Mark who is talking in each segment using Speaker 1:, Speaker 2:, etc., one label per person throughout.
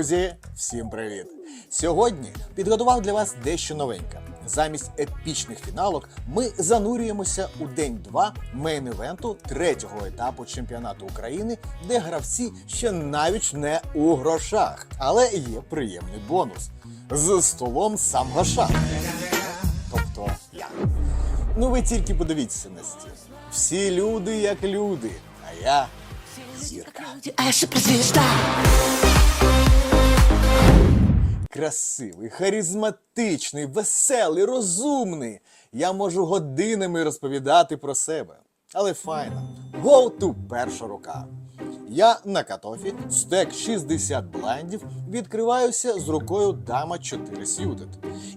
Speaker 1: Друзі, всім привіт! Сьогодні підготував для вас дещо новеньке. Замість епічних фіналок ми занурюємося у день 2 мейн-івенту третього етапу чемпіонату України, де гравці ще навіть не у грошах. Але є приємний бонус з столом сам Гашан. Тобто я. Ну ви тільки подивіться на стіл. Всі люди як люди, а я зірка. Красивий, харизматичний, веселий, розумний. Я можу годинами розповідати про себе. Але файно. Go to перша рука. Я на катофі, стек 60 блайндів, відкриваюся з рукою дама 4 сьютед.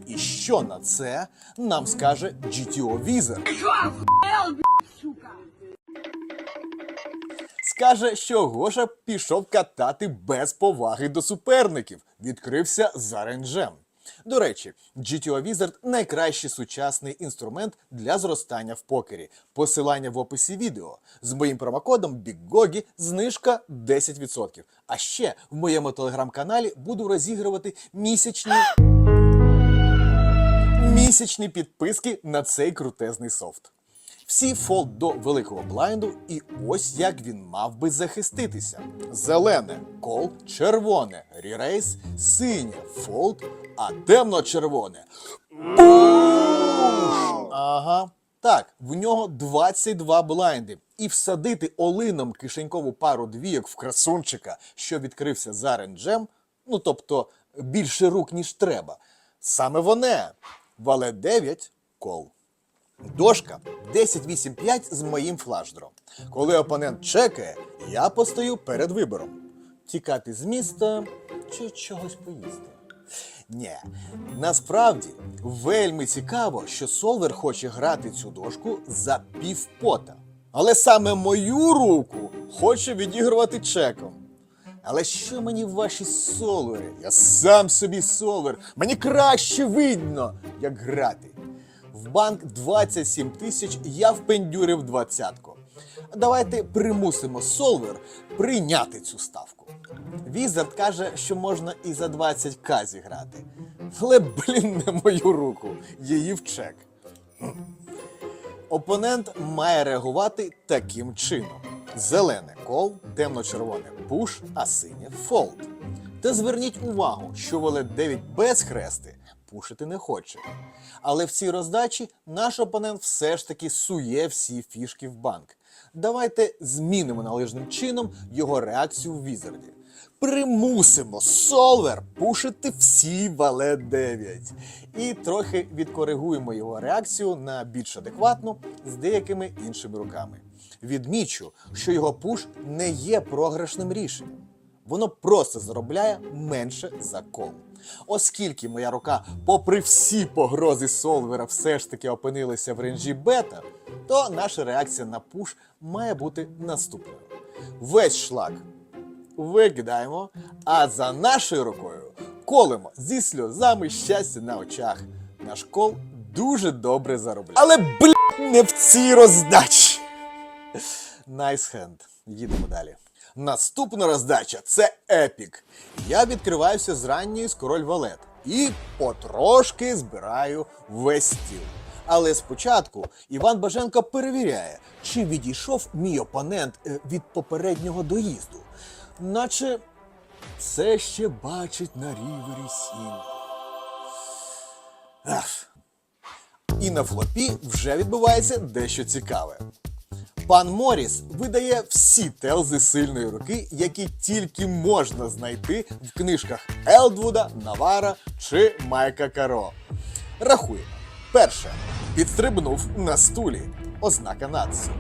Speaker 1: І що на це нам скаже GTO Wizard? Скаже, що Гоша пішов катати без поваги до суперників, відкрився за ренджем. До речі, GTO Wizard – найкращий сучасний інструмент для зростання в покері. Посилання в описі відео. З моїм промокодом BigGogi знижка 10%. А ще в моєму телеграм-каналі буду розігрувати місячні місячні підписки на цей крутезний софт. Всі фолд до великого блайнду, і ось як він мав би захиститися: зелене кол, червоне ререйс, синє фолд, а темно-червоне. Ага. Так, в нього 22 блайнди. І всадити олином кишенькову пару двійок в красунчика, що відкрився за ренджем, ну тобто більше рук, ніж треба. Саме воне. Вале 9 кол. Дошка 10-8-5 з моїм флаждром. Коли опонент чекає, я постаю перед вибором: тікати з міста чи чогось поїсти. Ні, насправді вельми цікаво, що Солвер хоче грати цю дошку за півпота. Але саме мою руку хоче відігрувати чеком. Але що мені ваші солвери? Я сам собі солвер. Мені краще видно, як грати. В банк 27 тисяч я впендюрив двадцятку. Давайте примусимо солвер прийняти цю ставку. Візард каже, що можна і за 20к зіграти. Але, блін, не мою руку, її в чек. Опонент має реагувати таким чином: зелене кол, темно-червоне пуш, а синє фолд. Та зверніть увагу, що валет 9 без хрести пушити не хоче. Але в цій роздачі наш опонент все ж таки сує всі фішки в банк. Давайте змінимо належним чином його реакцію в візарді. Примусимо солвер пушити всі вале 9. І трохи відкоригуємо його реакцію на більш адекватну з деякими іншими руками. Відмічу, що його пуш не є програшним рішенням. Воно просто заробляє менше за кол. Оскільки моя рука, попри всі погрози солвера, все ж таки опинилася в ренжі бета, то наша реакція на пуш має бути наступною: весь шлак викидаємо, а за нашою рукою колемо зі сльозами щастя на очах. Наш кол дуже добре заробляє. Але блядь, не в цій роздачі. Найс хенд. Їдемо далі. Наступна роздача це епік. Я відкриваюся з ранньої з король валет і потрошки збираю весь стіл. Але спочатку Іван Баженко перевіряє, чи відійшов мій опонент е, від попереднього доїзду, наче все ще бачить на рівері сім. І на флопі вже відбувається дещо цікаве. Пан Моріс видає всі телзи сильної руки, які тільки можна знайти в книжках Елдвуда, Навара чи Майка Каро. Рахуємо. Перше. Підстрибнув на стулі. Ознака нації.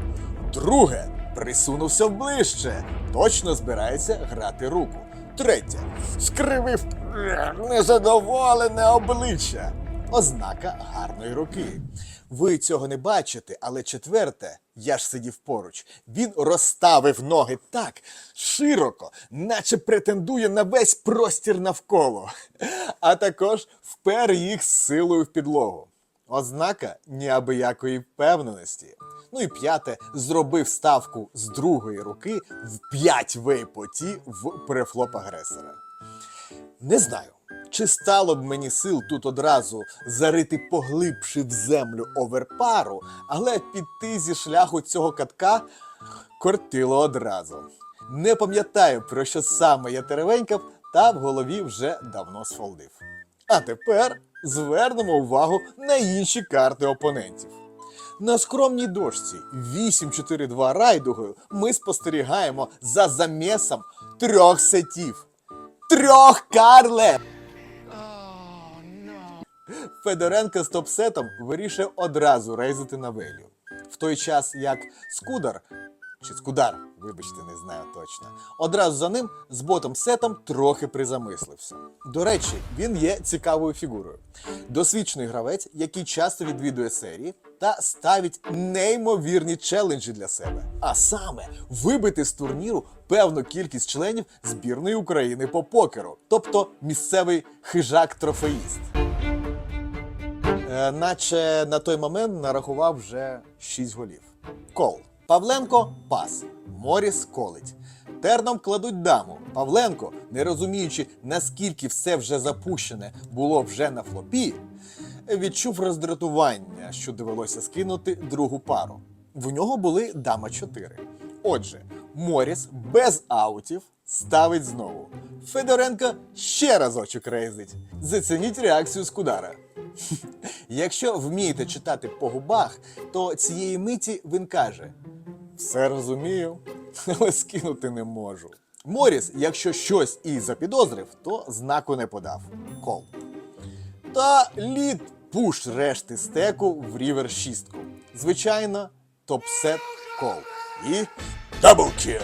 Speaker 1: Друге. Присунувся ближче. Точно збирається грати руку. Третє. Скривив незадоволене обличчя. Ознака гарної руки. Ви цього не бачите, але четверте, я ж сидів поруч. Він розставив ноги так широко, наче претендує на весь простір навколо, а також впер їх силою в підлогу. Ознака неабиякої впевненості. Ну і п'яте, зробив ставку з другої руки в 5 вейпоті в префлоп агресора. Не знаю, чи стало б мені сил тут одразу зарити поглибши в землю оверпару, але піти зі шляху цього катка кортило одразу. Не пам'ятаю, про що саме я теревенькав, та в голові вже давно сфолдив. А тепер звернемо увагу на інші карти опонентів. На скромній дошці 8-4-2 райдугою ми спостерігаємо за замісом трьох сетів. Трьох Карле! Федоренко з топсетом вирішив одразу рейзити на велю. В той час як Скудар чи Скудар, вибачте, не знаю точно. Одразу за ним з ботом сетом трохи призамислився. До речі, він є цікавою фігурою. Досвідчений гравець, який часто відвідує серії та ставить неймовірні челенджі для себе. А саме вибити з турніру певну кількість членів збірної України по покеру, тобто місцевий хижак-трофеїст. Е, наче на той момент нарахував вже 6 голів. Кол. Павленко пас. Моріс колить. Терном кладуть даму. Павленко, не розуміючи, наскільки все вже запущене було вже на флопі, відчув роздратування, що довелося скинути другу пару. В нього були дама 4. Отже, Моріс без аутів ставить знову. Федоренко ще разочок рейзить. Зацініть реакцію Скудара. Якщо вмієте читати по губах, то цієї миті він каже: Все розумію, але скинути не можу. Моріс, якщо щось і запідозрив, то знаку не подав. Кол. Та лід пуш решти стеку в рівер шістку. Звичайно, топсет кол. І даблкіл.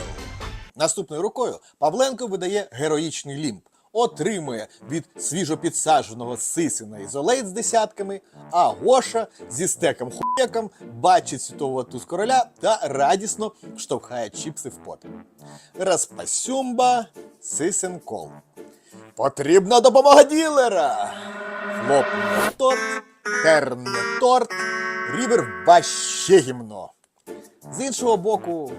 Speaker 1: Наступною рукою Павленко видає героїчний лімб. Отримує від свіжопідсадженого сисіна ізолейт з десятками, а Гоша зі стеком хуєком бачить світового туз короля та радісно штовхає чіпси в пот. Распасюмба, сисин кол. Потрібна допомога ділера. Флоп не торт, терн торт, рівер ваще гімно. З іншого боку,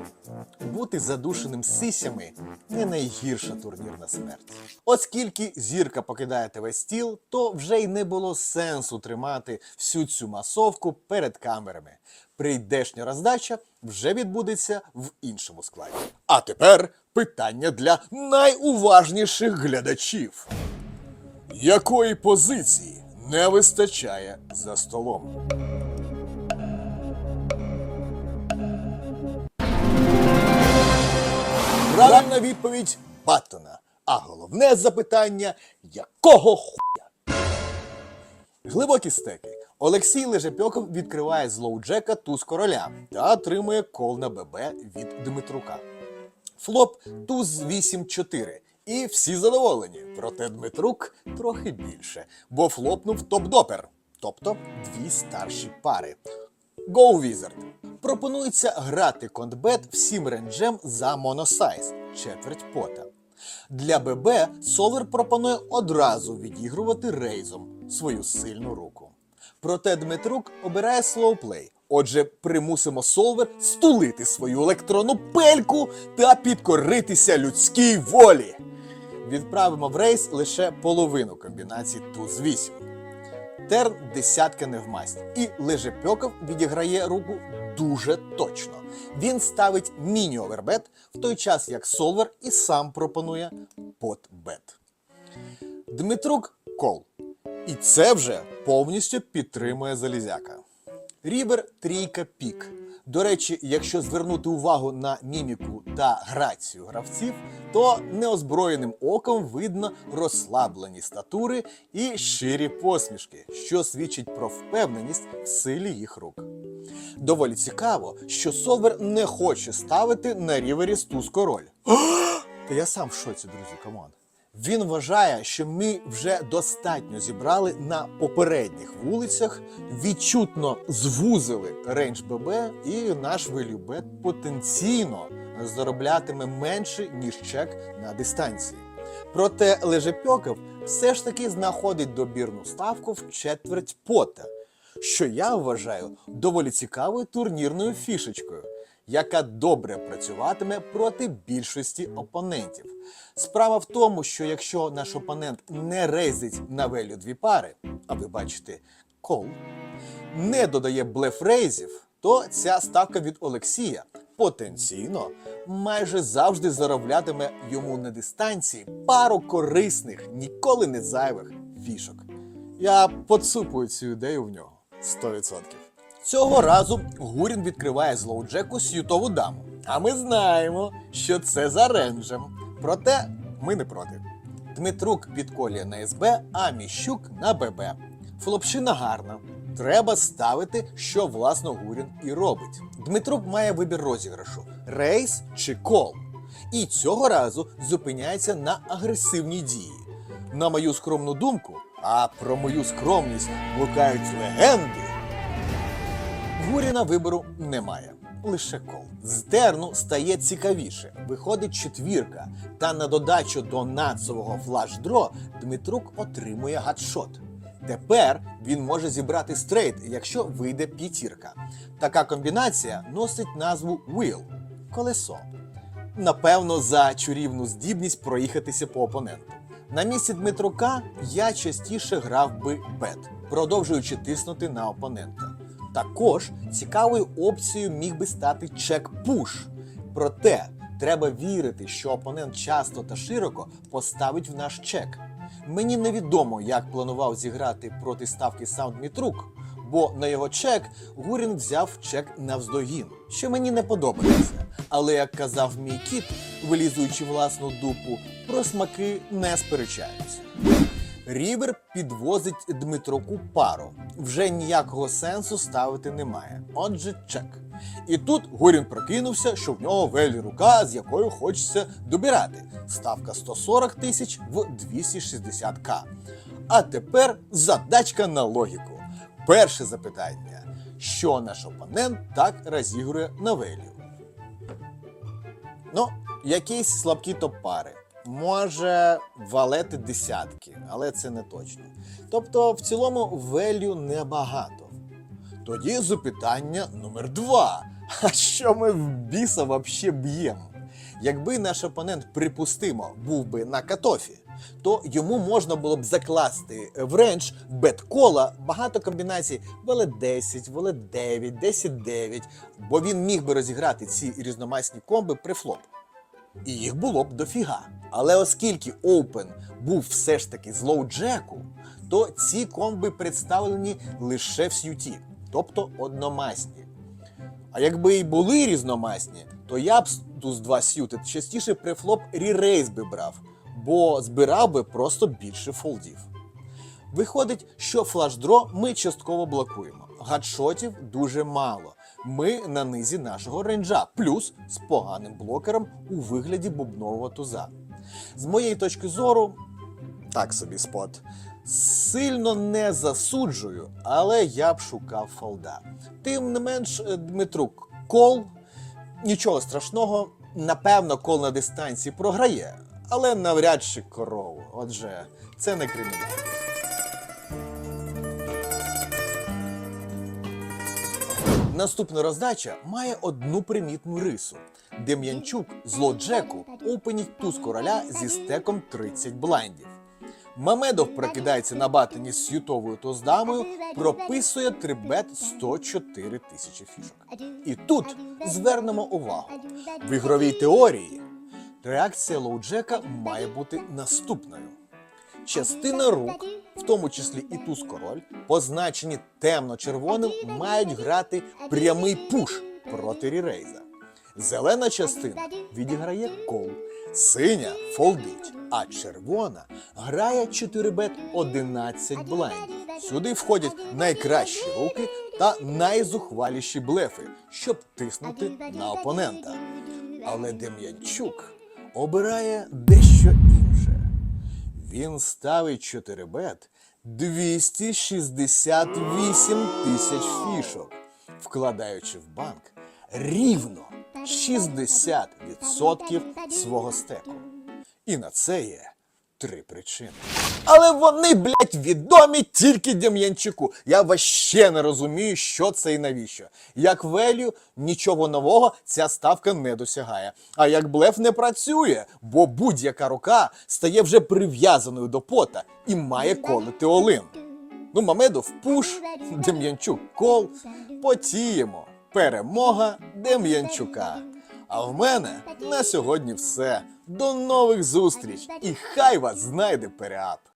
Speaker 1: бути задушеним сисями не найгірша турнірна смерть. Оскільки зірка покидає ТВ стіл, то вже й не було сенсу тримати всю цю масовку перед камерами. Прийдешня роздача вже відбудеться в іншому складі. А тепер питання для найуважніших глядачів. Якої позиції не вистачає за столом? Правильна відповідь Баттона. А головне запитання якого хуя? Глибокі стеки. Олексій Лежепьоков відкриває з лоуджека туз короля та отримує кол на ББ від Дмитрука. Флоп туз 8-4. І всі задоволені. Проте Дмитрук трохи більше, бо флопнув топ-допер, тобто дві старші пари. Go Wizard. Пропонується грати контбет всім ренджем за моносайз четверть пота. Для ББ Солвер пропонує одразу відігрувати рейзом свою сильну руку. Проте Дмитрук обирає слоуплей. Отже, примусимо Солвер стулити свою електронну пельку та підкоритися людській волі. Відправимо в рейс лише половину комбінації туз 8. Терн десятки не в масть. І Лежепьоков відіграє руку дуже точно. Він ставить міні-овербет, в той час як Солвер і сам пропонує потбет. Дмитрук кол. І це вже повністю підтримує Залізяка. Рівер трійка пік. До речі, якщо звернути увагу на міміку та грацію гравців, то неозброєним оком видно розслаблені статури і щирі посмішки, що свідчить про впевненість в силі їх рук. Доволі цікаво, що Солвер не хоче ставити на рівері стуз король. Та я сам в шоці, друзі, камон. Він вважає, що ми вже достатньо зібрали на попередніх вулицях, відчутно звузили рейндж ББ, і наш вилюбет потенційно зароблятиме менше, ніж чек на дистанції. Проте Лежепьоков все ж таки знаходить добірну ставку в четверть пота, що я вважаю доволі цікавою турнірною фішечкою. Яка добре працюватиме проти більшості опонентів. Справа в тому, що якщо наш опонент не рейзить на велю дві пари, а ви бачите кол, не додає блеф-рейзів, то ця ставка від Олексія потенційно майже завжди зароблятиме йому на дистанції пару корисних, ніколи не зайвих фішок. Я поцупую цю ідею в нього 100%. Цього разу Гурін відкриває злоу Джеку сютову даму. А ми знаємо, що це за ренджем. Проте ми не проти. Дмитрук підколює на СБ, а Міщук на ББ. Флопшина гарна. Треба ставити, що власно Гурін і робить. Дмитрук має вибір розіграшу: рейс чи кол. І цього разу зупиняється на агресивній дії. На мою скромну думку, а про мою скромність блукають легенди. Гуріна вибору немає. Лише кол. З терну стає цікавіше. Виходить четвірка. Та на додачу до нацового флаш-дро Дмитрук отримує гадшот. Тепер він може зібрати стрейт, якщо вийде п'ятірка. Така комбінація носить назву Wheel – колесо. Напевно, за чарівну здібність проїхатися по опоненту. На місці Дмитрука я частіше грав би бет, продовжуючи тиснути на опонента. Також цікавою опцією міг би стати чек-пуш. Проте треба вірити, що опонент часто та широко поставить в наш чек. Мені невідомо, як планував зіграти проти ставки Саунд Мітрук, бо на його чек Гурін взяв чек навздогін, що мені не подобається. Але як казав мій кіт, вилізуючи власну дупу, про смаки не сперечаються. Рівер підвозить Дмитроку пару. Вже ніякого сенсу ставити немає. Отже, чек. І тут Горін прокинувся, що в нього велі рука, з якою хочеться добирати. Ставка 140 тисяч в 260к. А тепер задачка на логіку. Перше запитання: що наш опонент так розігрує на велю? Ну, якісь слабкі топ-пари. Може, валети десятки, але це не точно. Тобто, в цілому велю небагато. Тоді запитання номер два. А що ми в біса вообще б'ємо? Якби наш опонент, припустимо, був би на катофі, то йому можна було б закласти в рендж бет-кола багато комбінацій веле 10, веле 9, 10 9, бо він міг би розіграти ці різномасні комби при флоп. І їх було б дофіга. Але оскільки Open був все ж таки з лоу джеку, то ці комби представлені лише в сюті, тобто одномасні. А якби і були різномасні, то я б туз 2 сюти частіше при флоп ререйс би брав, бо збирав би просто більше фолдів. Виходить, що флаш-дро ми частково блокуємо. Гадшотів дуже мало. Ми на низі нашого рейнджа, плюс з поганим блокером у вигляді бубнового туза. З моєї точки зору, так собі спот. Сильно не засуджую, але я б шукав фолда. Тим не менш, е, Дмитрук, кол, нічого страшного, напевно, кол на дистанції програє, але навряд чи корову. Отже, це не кримінал. Наступна роздача має одну примітну рису. Дем'янчук з лоджеку опеніть туз короля зі стеком 30 блайндів. Мамедов прокидається на батані з сютовою туздамою, прописує трибет 104 тисячі фішок. І тут звернемо увагу. В ігровій теорії реакція лоуджека має бути наступною. Частина рук, в тому числі і туз король, позначені темно-червоним, мають грати прямий пуш проти рірейза. Зелена частина відіграє кол, синя фолдить, а червона грає 4 бет 11 блайндів. Сюди входять найкращі руки та найзухваліші блефи, щоб тиснути на опонента. Але Дем'янчук обирає дещо інше. Він ставить 4 бет 268 тисяч фішок, вкладаючи в банк рівно 60% свого стеку. І на це є три причини. Але вони, блядь, відомі тільки Дем'янчуку. Я вообще не розумію, що це і навіщо. Як велю, нічого нового ця ставка не досягає. А як блеф не працює, бо будь-яка рука стає вже прив'язаною до пота і має колити олин. Ну, Мамедов пуш, Дем'янчук кол, потіємо. Перемога Дем'янчука. А в мене на сьогодні все. До нових зустріч і хай вас знайде переап.